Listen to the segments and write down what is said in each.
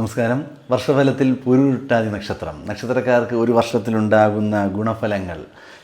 നമസ്കാരം. വർഷഫലത്തിൽ പുരുട്ടാതി നക്ഷത്രം. നക്ഷത്രക്കാർക്ക് ഒരു വർഷത്തിലുണ്ടാകുന്ന ഗുണഫലങ്ങൾ.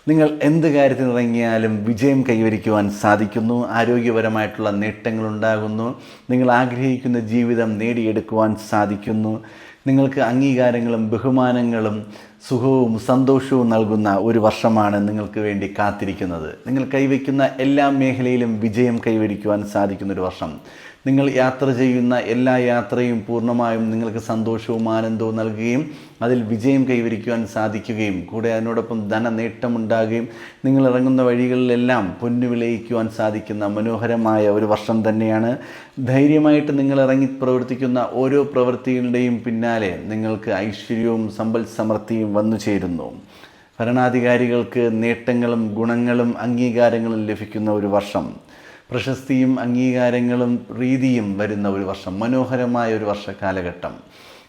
നിങ്ങൾ എന്ത് കാര്യത്തിനിറങ്ങിയാലും വിജയം കൈവരിക്കുവാൻ സാധിക്കുന്നു. ആരോഗ്യപരമായിട്ടുള്ള നേട്ടങ്ങൾ ഉണ്ടാകുന്നു നിങ്ങൾ ആഗ്രഹിക്കുന്ന ജീവിതം നേടിയെടുക്കുവാൻ സാധിക്കുന്നു. നിങ്ങൾക്ക് അംഗീകാരങ്ങളും ബഹുമാനങ്ങളും സുഖവും സന്തോഷവും നൽകുന്ന ഒരു വർഷമാണ് നിങ്ങൾക്ക് വേണ്ടി കാത്തിരിക്കുന്നത്. നിങ്ങൾ കൈവയ്ക്കുന്ന എല്ലാ മേഖലയിലും വിജയം കൈവരിക്കുവാൻ സാധിക്കുന്ന ഒരു വർഷം. നിങ്ങൾ യാത്ര ചെയ്യുന്ന എല്ലാ യാത്രയും പൂർണമായും നിങ്ങൾക്ക് സന്തോഷവും ആനന്ദവും നൽകുകയും അതിൽ വിജയം കൈവരിക്കുവാൻ സാധിക്കുകയും കൂടെ അതിനോടൊപ്പം ധന നേട്ടമുണ്ടാകുകയും നിങ്ങൾ ഇറങ്ങുന്ന വഴികളിലെല്ലാം പൊന്നു വിളയിക്കുവാൻ സാധിക്കുന്ന മനോഹരമായ ഒരു വർഷം തന്നെയാണ്. ധൈര്യമായിട്ട് നിങ്ങൾ ഇറങ്ങി പ്രവർത്തിക്കുന്ന ഓരോ പ്രവൃത്തികളുടെയും പിന്നാലെ നിങ്ങൾക്ക് ഐശ്വര്യവും സമ്പൽ സമൃദ്ധിയും വന്നു ചേരുന്നു. ഭരണാധികാരികൾക്ക് നേട്ടങ്ങളും ഗുണങ്ങളും അംഗീകാരങ്ങളും ലഭിക്കുന്ന ഒരു വർഷം. പ്രശസ്തിയും അംഗീകാരങ്ങളും പ്രീതിയും വരുന്ന ഒരു വർഷം മനോഹരമായ ഒരു വർഷ കാലഘട്ടം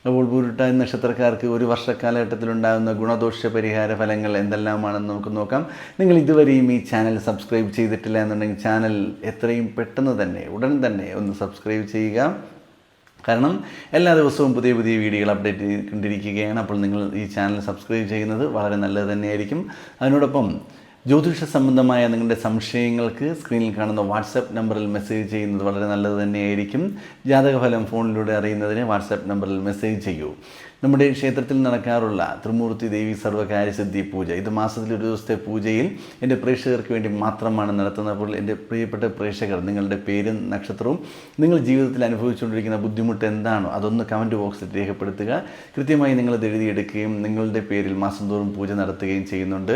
അപ്പോൾ ഭൂരിട്ടായ നക്ഷത്രക്കാർക്ക് ഒരു വർഷക്കാലഘട്ടത്തിൽ ഉണ്ടാകുന്ന ഗുണദോഷ പരിഹാര ഫലങ്ങൾ എന്തെല്ലാമാണെന്ന് നമുക്ക് നോക്കാം. നിങ്ങൾ ഇതുവരെയും ഈ ചാനൽ സബ്സ്ക്രൈബ് ചെയ്തിട്ടില്ല എന്നുണ്ടെങ്കിൽ ചാനൽ എത്രയും പെട്ടെന്ന് തന്നെ ഉടൻ തന്നെ ഒന്ന് സബ്സ്ക്രൈബ് ചെയ്യുക. കാരണം എല്ലാ ദിവസവും പുതിയ പുതിയ വീഡിയോകൾ അപ്ഡേറ്റ് ചെയ്തുകൊണ്ടിരിക്കുകയാണ് അപ്പോൾ നിങ്ങൾ ഈ ചാനൽ സബ്സ്ക്രൈബ് ചെയ്യുന്നത് വളരെ നല്ലത് തന്നെയായിരിക്കും. അതിനോടൊപ്പം ജ്യോതിഷ സംബന്ധമായ നിങ്ങളുടെ സംശയങ്ങൾക്ക് സ്ക്രീനിൽ കാണുന്ന വാട്സപ്പ് നമ്പറിൽ മെസ്സേജ് ചെയ്യുന്നത് വളരെ നല്ലത് തന്നെയായിരിക്കും. ജാതകഫലം ഫോണിലൂടെ അറിയുന്നതിന് വാട്സപ്പ് നമ്പറിൽ മെസ്സേജ് ചെയ്യൂ. നമ്മുടെ ക്ഷേത്രത്തിൽ നടക്കാറുള്ള ത്രിമൂർത്തി ദേവി സർവകാര്യസിദ്ധി പൂജ. ഇത് മാസത്തിൽ ഒരു ദിവസത്തെ പൂജയിൽ എന്റെ പ്രേക്ഷകർക്ക് വേണ്ടി മാത്രമാണ് നടത്തുന്നത് അപ്പോൾ എന്റെ പ്രിയപ്പെട്ട പ്രേക്ഷകർ നിങ്ങളുടെ പേരും നക്ഷത്രവും നിങ്ങൾ ജീവിതത്തിൽ അനുഭവിച്ചുകൊണ്ടിരിക്കുന്ന ബുദ്ധിമുട്ട് എന്താണോ അതൊന്ന് കമന്റ് ബോക്സിൽ രേഖപ്പെടുത്തുക. കൃത്യമായി നിങ്ങളത് എഴുതിയെടുക്കുകയും നിങ്ങളുടെ പേരിൽ മാസം തോറും പൂജ നടത്തുകയും ചെയ്യുന്നുണ്ട്.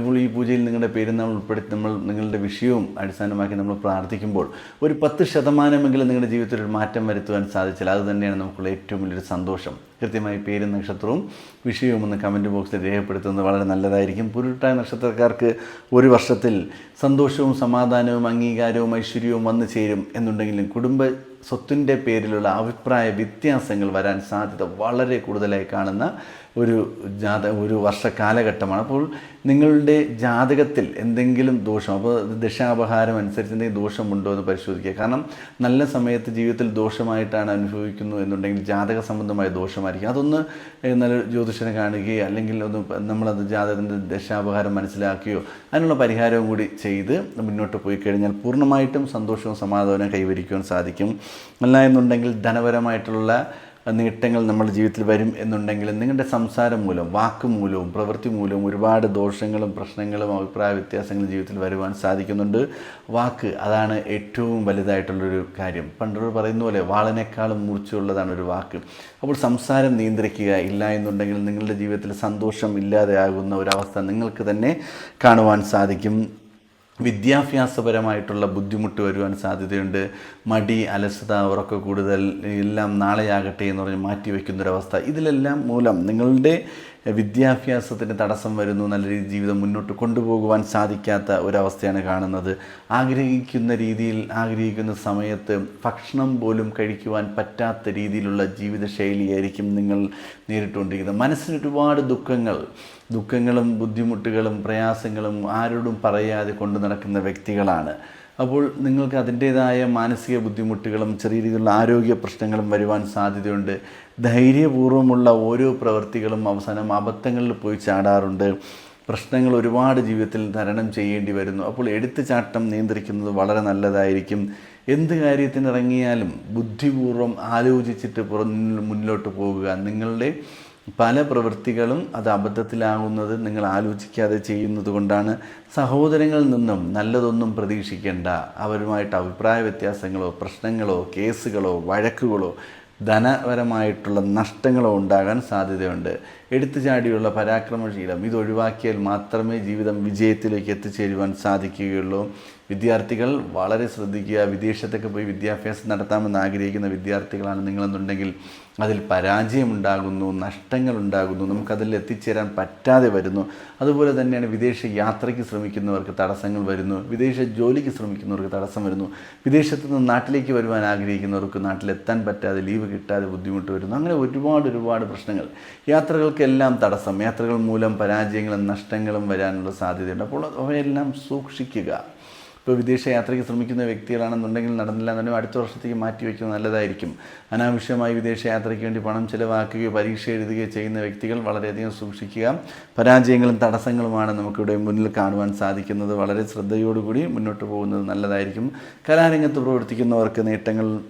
അപ്പോൾ ഈ പൂജയിൽ നിങ്ങളുടെ പേര് നമ്മൾ ഉൾപ്പെടുത്തി നമ്മൾ നിങ്ങളുടെ വിഷയവും അടിസ്ഥാനമാക്കി നമ്മൾ പ്രാർത്ഥിക്കുമ്പോൾ ഒരു പത്ത് ശതമാനമെങ്കിലും നിങ്ങളുടെ ജീവിതത്തിൽ ഒരു മാറ്റം വരുത്തുവാൻ സാധിച്ചാൽ അത് തന്നെയാണ് നമുക്കുള്ള ഏറ്റവും വലിയൊരു സന്തോഷം. കൃത്യമായി പേരും നക്ഷത്രവും വിഷയവും ഒന്ന് കമന്റ് ബോക്സിൽ രേഖപ്പെടുത്തുന്നത് വളരെ നല്ലതായിരിക്കും. പുരുട്ടായ നക്ഷത്രക്കാർക്ക് ഒരു വർഷത്തിൽ സന്തോഷവും സമാധാനവും അംഗീകാരവും ഐശ്വര്യവും വന്നു ചേരും എന്നുണ്ടെങ്കിലും കുടുംബ സ്വത്തിന്റെ പേരിലുള്ള അഭിപ്രായ വ്യത്യാസങ്ങൾ വരാൻ സാധ്യത വളരെ കൂടുതലായി കാണുന്ന ഒരു ജാത ഒരു വർഷ കാലഘട്ടമാണ്. അപ്പോൾ നിങ്ങളുടെ ജാതകത്തിൽ എന്തെങ്കിലും ദോഷം അപ്പോൾ ദശാപഹാരം അനുസരിച്ച് എന്തെങ്കിലും ദോഷമുണ്ടോ എന്ന് പരിശോധിക്കുക. കാരണം നല്ല സമയത്ത് ജീവിതത്തിൽ ദോഷമായിട്ടാണ് അനുഭവിക്കുന്നു എന്നുണ്ടെങ്കിൽ ജാതക സംബന്ധമായ ദോഷമായിരിക്കും. അതൊന്ന് നല്ല ജ്യോതിഷനെ കാണുകയോ അല്ലെങ്കിൽ ഒന്ന് നമ്മളത് ജാതകത്തിന്റെ ദശാപഹാരം മനസ്സിലാക്കുകയോ അതിനുള്ള പരിഹാരവും കൂടി ചെയ്ത് മുന്നോട്ട് പോയി കഴിഞ്ഞാൽ പൂർണമായിട്ടും സന്തോഷവും സമാധാനവും കൈവരിക്കുവാൻ സാധിക്കും. അല്ല എന്നുണ്ടെങ്കിൽ ധനപരമായിട്ടുള്ള നേട്ടങ്ങൾ നമ്മുടെ ജീവിതത്തിൽ വരും എന്നുണ്ടെങ്കിൽ നിങ്ങളുടെ സംസാരം മൂലം വാക്ക് മൂലവും പ്രവൃത്തി മൂലവും ഒരുപാട് ദോഷങ്ങളും പ്രശ്നങ്ങളും അഭിപ്രായ വ്യത്യാസങ്ങളും ജീവിതത്തിൽ വരുവാൻ സാധിക്കുന്നുണ്ട്. വാക്ക് അതാണ് ഏറ്റവും വലുതായിട്ടുള്ളൊരു കാര്യം. പണ്ടൊരു പറയുന്ന പോലെ വാളിനേക്കാളും മൂർച്ചയുള്ളതാണ് ഒരു വാക്ക്. അപ്പോൾ സംസാരം നിയന്ത്രിക്കുക ഇല്ല എന്നുണ്ടെങ്കിൽ നിങ്ങളുടെ ജീവിതത്തിൽ സന്തോഷം ഇല്ലാതെയാകുന്ന ഒരവസ്ഥ നിങ്ങൾക്ക് തന്നെ കാണുവാൻ സാധിക്കും. വിദ്യാഭ്യാസപരമായിട്ടുള്ള ബുദ്ധിമുട്ട് വരുവാൻ സാധ്യതയുണ്ട്. മടി അലസത ഉറക്ക കൂടുതൽ എല്ലാം നാളെയാകട്ടെ എന്ന് പറഞ്ഞ് മാറ്റിവെക്കുന്നൊരവസ്ഥ. ഇതിലെല്ലാം മൂലം നിങ്ങളുടെ വിദ്യാഭ്യാസത്തിന് തടസ്സം വരുന്നു നല്ല രീതി ജീവിതം മുന്നോട്ട് കൊണ്ടുപോകുവാൻ സാധിക്കാത്ത ഒരവസ്ഥയാണ് കാണുന്നത്. ആഗ്രഹിക്കുന്ന രീതിയിൽ ആഗ്രഹിക്കുന്ന സമയത്ത് ഭക്ഷണം പോലും കഴിക്കുവാൻ പറ്റാത്ത രീതിയിലുള്ള ജീവിതശൈലിയായിരിക്കും നിങ്ങൾ നേരിട്ടുകൊണ്ടിരിക്കുന്നത്. മനസ്സിന് ഒരുപാട് ദുഃഖങ്ങൾ ദുഃഖങ്ങളും ബുദ്ധിമുട്ടുകളും പ്രയാസങ്ങളും ആരോടും പറയാതെ കൊണ്ടു നടക്കുന്ന വ്യക്തികളാണ്. അപ്പോൾ നിങ്ങൾക്ക് അതിന്റേതായ മാനസിക ബുദ്ധിമുട്ടുകളും ചെറിയ രീതിയിലുള്ള ആരോഗ്യ പ്രശ്നങ്ങളും വരുവാൻ സാധ്യതയുണ്ട്. ധൈര്യപൂർവമുള്ള ഓരോ പ്രവൃത്തികളും അവസാനം അബദ്ധങ്ങളിൽ പോയി ചാടാറുണ്ട്. പ്രശ്നങ്ങൾ ഒരുപാട് ജീവിതത്തിൽ തരണം ചെയ്യേണ്ടി വരുന്നു. അപ്പോൾ എടുത്തുചാട്ടം നിയന്ത്രിക്കുന്നത് വളരെ നല്ലതായിരിക്കും. എന്ത് കാര്യത്തിനിറങ്ങിയാലും ബുദ്ധിപൂർവം ആലോചിച്ചിട്ട് പുറ മുന്നിലോട്ട് പോകുക. നിങ്ങളുടെ പല പ്രവൃത്തികളും അത് അബദ്ധത്തിലാകുന്നത് നിങ്ങൾ ആലോചിക്കാതെ ചെയ്യുന്നത് കൊണ്ടാണ് സഹോദരങ്ങളിൽ നിന്നും നല്ലതൊന്നും പ്രതീക്ഷിക്കേണ്ട. അവരുമായിട്ട് അഭിപ്രായ വ്യത്യാസങ്ങളോ പ്രശ്നങ്ങളോ കേസുകളോ വഴക്കുകളോ ധനപരമായിട്ടുള്ള നഷ്ടങ്ങളോ ഉണ്ടാകാൻ സാധ്യതയുണ്ട്. എടുത്തുചാടിയുള്ള പരാക്രമശീലം ഇത് ഒഴിവാക്കിയാൽ മാത്രമേ ജീവിതം വിജയത്തിലേക്ക് എത്തിച്ചേരുവാൻ സാധിക്കുകയുള്ളൂ. വിദ്യാർത്ഥികൾ വളരെ ശ്രദ്ധിക്കുക വിദേശത്തൊക്കെ പോയി വിദ്യാഭ്യാസം നടത്താമെന്ന് ആഗ്രഹിക്കുന്ന വിദ്യാർത്ഥികളാണ് നിങ്ങളെന്നുണ്ടെങ്കിൽ അതിൽ പരാജയമുണ്ടാകുന്നു നഷ്ടങ്ങൾ ഉണ്ടാകുന്നു നമുക്കതിൽ എത്തിച്ചേരാൻ പറ്റാതെ വരുന്നു. അതുപോലെ തന്നെയാണ് വിദേശ യാത്രയ്ക്ക് ശ്രമിക്കുന്നവർക്ക് തടസ്സങ്ങൾ വരുന്നു വിദേശ ജോലിക്ക് ശ്രമിക്കുന്നവർക്ക് തടസ്സം വരുന്നു വിദേശത്ത് നിന്ന് നാട്ടിലേക്ക് വരുവാൻ ആഗ്രഹിക്കുന്നവർക്ക് നാട്ടിലെത്താൻ പറ്റാതെ ലീവ് കിട്ടാതെ ബുദ്ധിമുട്ട് വരുന്നു. അങ്ങനെ ഒരുപാട് ഒരുപാട് പ്രശ്നങ്ങൾ. യാത്രകൾക്കെല്ലാം തടസ്സം യാത്രകൾ മൂലം പരാജയങ്ങളും നഷ്ടങ്ങളും വരാനുള്ള സാധ്യതയുണ്ട്. അപ്പോൾ അവയെല്ലാം സൂക്ഷിക്കുക. ഇപ്പോൾ വിദേശ യാത്രയ്ക്ക് ശ്രമിക്കുന്ന വ്യക്തികളാണെന്നുണ്ടെങ്കിൽ നടന്നില്ല എന്നുണ്ടെങ്കിൽ അടുത്ത വർഷത്തേക്ക് മാറ്റി വയ്ക്കുന്നത് നല്ലതായിരിക്കും. അനാവശ്യമായി വിദേശ യാത്രയ്ക്ക് വേണ്ടി പണം ചിലവാക്കുകയോ പരീക്ഷ എഴുതുകയോ ചെയ്യുന്ന വ്യക്തികൾ വളരെയധികം സൂക്ഷിക്കുക. പരാജയങ്ങളും തടസ്സങ്ങളുമാണ് നമുക്കിവിടെ മുന്നിൽ കാണുവാൻ സാധിക്കുന്നത്. വളരെ ശ്രദ്ധയോടുകൂടി മുന്നോട്ട് പോകുന്നത് നല്ലതായിരിക്കും. കലാരംഗത്ത് പ്രവർത്തിക്കുന്നവർക്ക് നേട്ടങ്ങൾ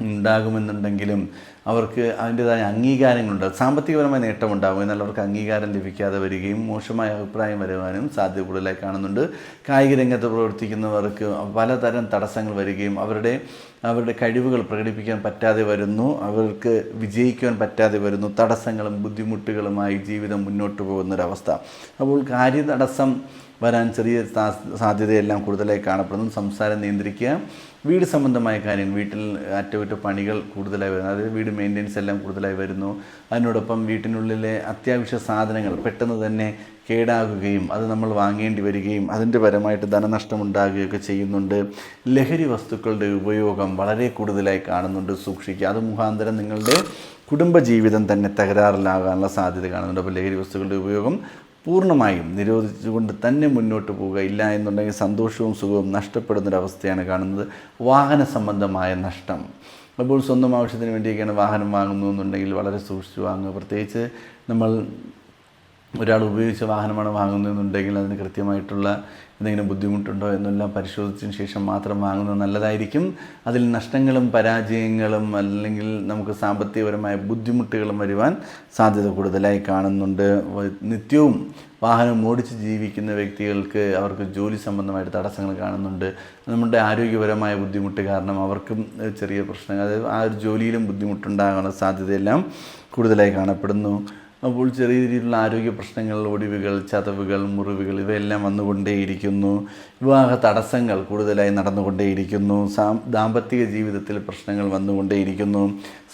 ഉണ്ടാകുമെന്നുണ്ടെങ്കിലും അവർക്ക് അതിന്റെതായ അംഗീകാരങ്ങളുണ്ട്. സാമ്പത്തികപരമായ നേട്ടമുണ്ടാകും എന്നാൽ അവർക്ക് അംഗീകാരം ലഭിക്കാതെ വരികയും മോശമായ അഭിപ്രായം വരുവാനും സാധ്യത കൂടുതലായി കാണുന്നുണ്ട്. കായിക രംഗത്ത് പ്രവർത്തിക്കുന്നവർക്ക് പലതരം തടസ്സങ്ങൾ വരികയും അവരുടെ അവരുടെ കഴിവുകൾ പ്രകടിപ്പിക്കാൻ പറ്റാതെ വരുന്നു. അവർക്ക് വിജയിക്കാൻ പറ്റാതെ വരുന്നു. തടസ്സങ്ങളും ബുദ്ധിമുട്ടുകളുമായി ജീവിതം മുന്നോട്ട് പോകുന്നൊരവസ്ഥ. അപ്പോൾ കാര്യതടസ്സം വരാൻ ചെറിയ സാധ്യതയെല്ലാം കൂടുതലായി കാണപ്പെടുന്നു. സംസാരം നിയന്ത്രിക്കുക. വീട് സംബന്ധമായ കാര്യങ്ങൾ വീട്ടിൽ അറ്റകുറ്റപ്പണികൾ കൂടുതലായി വരുന്നു. അതായത് വീട് മെയിന്റെനൻസ് എല്ലാം കൂടുതലായി വരുന്നു. അതിനോടൊപ്പം വീട്ടിനുള്ളിലെ അത്യാവശ്യ സാധനങ്ങൾ പെട്ടെന്ന് തന്നെ കേടാകുകയും അത് നമ്മൾ വാങ്ങേണ്ടി വരികയും അതിന്റെ പരമായിട്ട് ധനനഷ്ടം ഉണ്ടാകുകയൊക്കെ ചെയ്യുന്നുണ്ട്. ലഹരി വസ്തുക്കളുടെ ഉപയോഗം വളരെ കൂടുതലായി കാണുന്നുണ്ട് സൂക്ഷിക്കുക. അത് മുഖാന്തരം നിങ്ങളുടെ കുടുംബജീവിതം തന്നെ തകരാറിലാകാനുള്ള സാധ്യത കാണുന്നുണ്ട്. അപ്പോൾ ലഹരി വസ്തുക്കളുടെ ഉപയോഗം പൂർണമായും നിരോധിച്ചുകൊണ്ട് തന്നെ മുന്നോട്ട് പോവുക. ഇല്ല എന്നുണ്ടെങ്കിൽ സന്തോഷവും സുഖവും നഷ്ടപ്പെടുന്നൊരവസ്ഥയാണ് കാണുന്നത്. വാഹന സംബന്ധമായ നഷ്ടം. അപ്പോൾ സ്വന്തം ആവശ്യത്തിന് വേണ്ടിയൊക്കെയാണ് വാഹനം വാങ്ങുന്നു എന്നുണ്ടെങ്കിൽ വളരെ സൂക്ഷിച്ച് വാങ്ങുക. പ്രത്യേകിച്ച് നമ്മൾ ഒരാൾ ഉപയോഗിച്ച വാഹനമാണ് വാങ്ങുന്നതെന്നുണ്ടെങ്കിൽ അതിന് കൃത്യമായിട്ടുള്ള എന്തെങ്കിലും ബുദ്ധിമുട്ടുണ്ടോ എന്നെല്ലാം പരിശോധിച്ചതിന് ശേഷം മാത്രം വാങ്ങുന്നത് നല്ലതായിരിക്കും. അതിൽ നഷ്ടങ്ങളും പരാജയങ്ങളും അല്ലെങ്കിൽ നമുക്ക് സാമ്പത്തികപരമായ ബുദ്ധിമുട്ടുകളും വരുവാൻ സാധ്യത കൂടുതലായി കാണുന്നുണ്ട്. നിത്യവും വാഹനം ഓടിച്ച് ജീവിക്കുന്ന വ്യക്തികൾക്ക് അവർക്ക് ജോലി സംബന്ധമായിട്ട് തടസ്സങ്ങൾ കാണുന്നുണ്ട്. നമ്മുടെ ആരോഗ്യപരമായ ബുദ്ധിമുട്ട് കാരണം അവർക്കും ചെറിയ പ്രശ്നങ്ങൾ അതായത് ആ ഒരു ജോലിയിലും ബുദ്ധിമുട്ടുണ്ടാകാനുള്ള സാധ്യതയെല്ലാം കൂടുതലായി കാണപ്പെടുന്നു. അപ്പോൾ ചെറിയ രീതിയിലുള്ള ആരോഗ്യ പ്രശ്നങ്ങൾ ഒടിവുകൾ ചതവുകൾ മുറിവുകൾ ഇവയെല്ലാം വന്നുകൊണ്ടേയിരിക്കുന്നു. വിവാഹ തടസ്സങ്ങൾ കൂടുതലായി നടന്നുകൊണ്ടേയിരിക്കുന്നു. സാ ദാമ്പത്തിക ജീവിതത്തിൽ പ്രശ്നങ്ങൾ വന്നുകൊണ്ടേയിരിക്കുന്നു.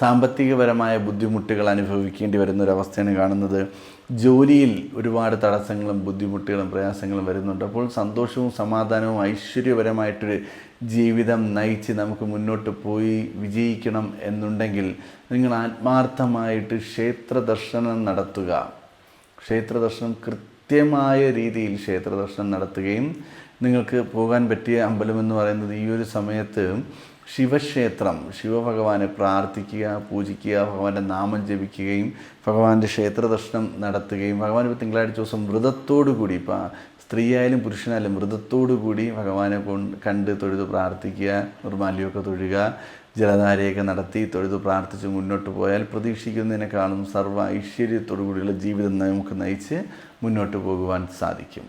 സാമ്പത്തികപരമായ ബുദ്ധിമുട്ടുകൾ അനുഭവിക്കേണ്ടി വരുന്ന ഒരവസ്ഥയാണ് കാണുന്നത്. ജോലിയിൽ ഒരുപാട് തടസ്സങ്ങളും ബുദ്ധിമുട്ടുകളും പ്രയാസങ്ങളും വരുന്നുണ്ട്. അപ്പോൾ സന്തോഷവും സമാധാനവും ഐശ്വര്യപരമായിട്ടൊരു ജീവിതം നയിച്ച് നമുക്ക് മുന്നോട്ട് പോയി വിജയിക്കണം എന്നുണ്ടെങ്കിൽ നിങ്ങൾ ആത്മാർത്ഥമായിട്ട് ക്ഷേത്ര ദർശനം നടത്തുക. ക്ഷേത്ര ദർശനം കൃത്യമായ രീതിയിൽ ക്ഷേത്ര ദർശനം നടത്തുകയും നിങ്ങൾക്ക് പോകാൻ പറ്റിയ അമ്പലം എന്ന് പറയുന്നത് ഈ ഒരു സമയത്ത് ശിവക്ഷേത്രം. ശിവഭഗവാനെ പ്രാർത്ഥിക്കുക പൂജിക്കുക ഭഗവാന്റെ നാമം ജപിക്കുകയും ഭഗവാന്റെ ക്ഷേത്ര ദർശനം നടത്തുകയും ഭഗവാൻ ഇപ്പോൾ തിങ്കളാഴ്ച ദിവസം വ്രതത്തോടു കൂടി ഇപ്പോൾ സ്ത്രീയായാലും പുരുഷനായാലും വ്രതത്തോടു കൂടി ഭഗവാനെ കൊണ്ട് തൊഴുത് പ്രാർത്ഥിക്കുക നിർമാല്യമൊക്കെ തൊഴുക ജലധാരയൊക്കെ നടത്തി തൊഴുത് പ്രാർത്ഥിച്ച് മുന്നോട്ട് പോയാൽ പ്രതീക്ഷിക്കുന്നതിനേക്കാളും സർവ ഐശ്വര്യത്തോടു കൂടിയുള്ള ജീവിതം നമുക്ക് നയിച്ച് മുന്നോട്ട് പോകുവാൻ സാധിക്കും.